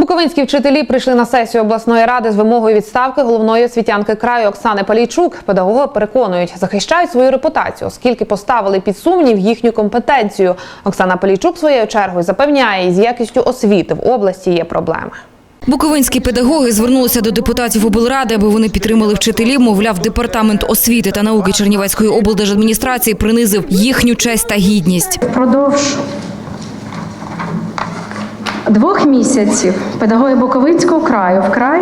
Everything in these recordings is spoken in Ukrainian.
Буковинські вчителі прийшли на сесію обласної ради з вимогою відставки головної освітянки краю Оксани Палійчук. Педагоги переконують, захищають свою репутацію, оскільки поставили під сумнів їхню компетенцію. Оксана Палійчук своєю чергою запевняє, із якістю освіти в області є проблеми. Буковинські педагоги звернулися до депутатів облради, аби вони підтримали вчителів. Мовляв, департамент освіти та науки Чернівецької облдержадміністрації принизив їхню честь та гідність. Впродовж двох місяців педагоги Буковинського краю вкрай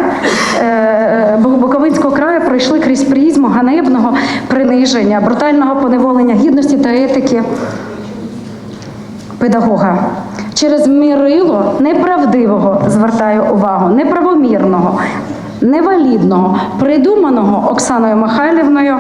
е, Бу- Буковинського краю пройшли крізь призму ганебного приниження, брутального поневолення гідності та етики педагога. Через мірило неправдивого, звертаю увагу, неправомірного, невалідного, придуманого Оксаною Михайлівною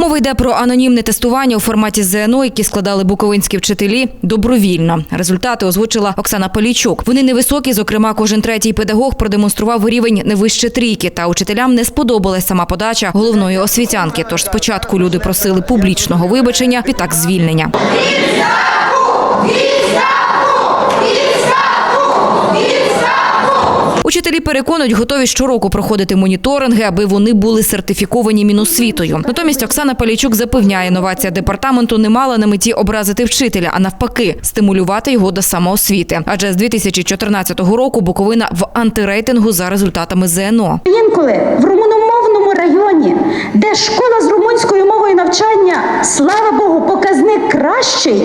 Мова йде про анонімне тестування у форматі ЗНО, які складали буковинські вчителі добровільно. Результати озвучила Оксана Полійчук. Вони невисокі, зокрема, кожен третій педагог продемонстрував рівень не вище трійки. Та учителям не сподобалась сама подача головної освітянки. Тож спочатку люди просили публічного вибачення, відтак звільнення. Учителі переконують, готові щороку проходити моніторинги, аби вони були сертифіковані Міносвітою. Натомість Оксана Палійчук запевняє, новація департаменту не мала на меті образити вчителя, а навпаки, стимулювати його до самоосвіти. Адже з 2014 року Буковина в антирейтингу за результатами ЗНО. Інколи в румуномовному районі, де школа з румунською мовою навчання, слава Богу, показник кращий.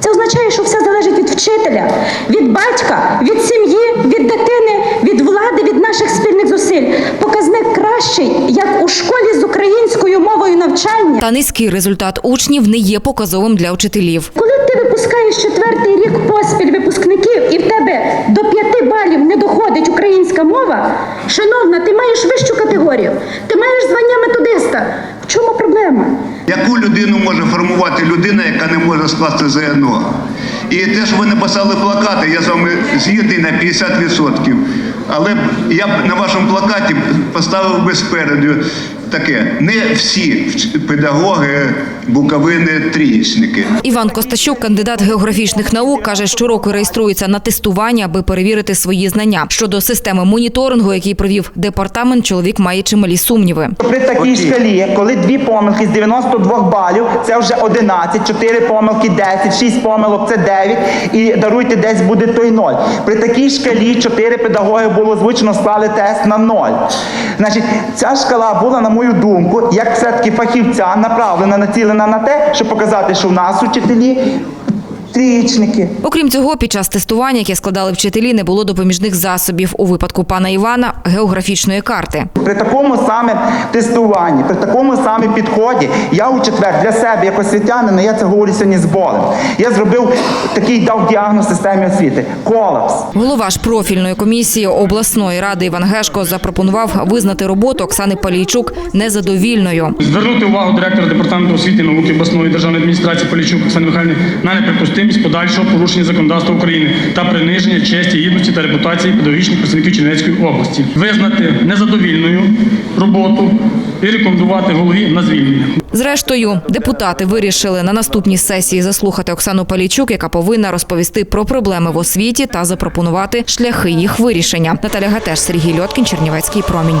Це означає, що все залежить від вчителя, від батька, від сім'ї, від дитини, від влади, від наших спільних зусиль. Показник кращий, як у школі з українською мовою навчання. Та низький результат учнів не є показовим для учителів. Коли ти випускаєш четвертий рік поспіль випускників і в тебе до п'яти балів не доходить українська мова, шановна, ти маєш вищу категорію, ти маєш звання методиста. Чому проблема? Яку людину може формувати людина, яка не може скласти ЗНО? І те, що ви написали плакати, я з вами згідний на 50%. Але я б на вашому плакаті поставив би спереду таке: не всі педагоги Буковини трієчники. Іван Костащук, кандидат географічних наук, каже, щороку реєструється на тестування, аби перевірити свої знання. Щодо системи моніторингу, який провів департамент, чоловік має чималі сумніви. При такій шкалі, коли дві помилки з 92 балів, це вже 11, 4 помилки 10, 6 помилок це 9, і даруйте, десь буде той 0. При такій шкалі 4 педагоги було озвучено, склали тест на 0. Значить, ця шкала була, на мою думку, як все-таки фахівця направлена, націлена на те, щоб показати, що в нас учителі трієчники. Окрім цього, під час тестування, яке складали вчителі, не було допоміжних засобів. У випадку пана Івана географічної карти. При такому саме тестуванні, при такому саме підході, я у четвер для себе, як освітянина, я це говорю сьогодні з болем. Я зробив такий дав діагноз системі освіти колапс. Голова ж профільної комісії обласної ради Іван Гешко запропонував визнати роботу Оксани Палійчук незадовільною. Звернути увагу директора департаменту освіти і науки обласної державної адміністрації Полічук Оксани Михайлівни на неприпустимість подальшого порушення законодавства України та приниження честі, гідності та репутації педагогічних працівників Чернівецької області, визнати незадовільною роботу і рекомендувати голові на звільнення. Зрештою, депутати вирішили на наступній сесії заслухати Оксану Палійчук, яка повинна розповісти про проблеми в освіті та запропонувати шляхи їх вирішення. Наталя Гатеш, Сергій Льоткін, Чернівецький промінь.